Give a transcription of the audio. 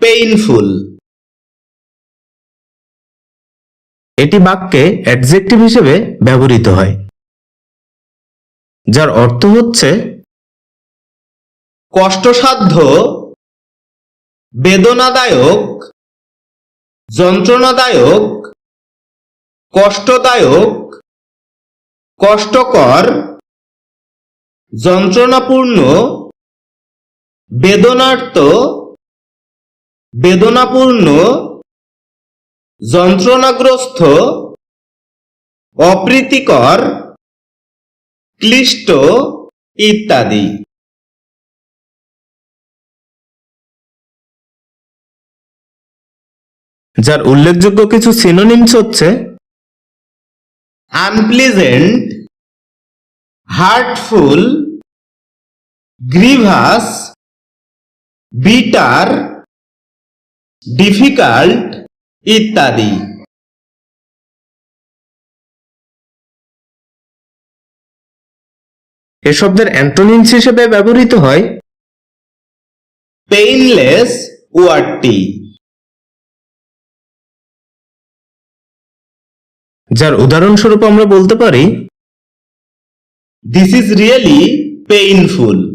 Painful এটি বাক্যে adjective হিসেবে ব্যবহৃত হয়, যার অর্থ হচ্ছে কষ্টসাধ্য, বেদনাদায়ক, যন্ত্রণাদায়ক, কষ্টদায়ক, কষ্টকর, যন্ত্রণাপূর্ণ, বেদনার্ত বেদনাপূর্ণ যন্ত্রণাগ্রস্ত অপ্রীতিকর ক্লিষ্ট ইত্যাদি। যার উল্লেখযোগ্য কিছু সিনোনিমস হচ্ছে unpleasant hurtful grievous bitter difficult ইত্যাদি। এ শব্দের অ্যান্টোনিমস হিসেবে ব্যবহৃত হয় পেইনলেস ওয়ার্ডটি যার উদাহরণস্বরূপ আমরা বলতে পারি দিস ইজ রিয়েলি পেইনফুল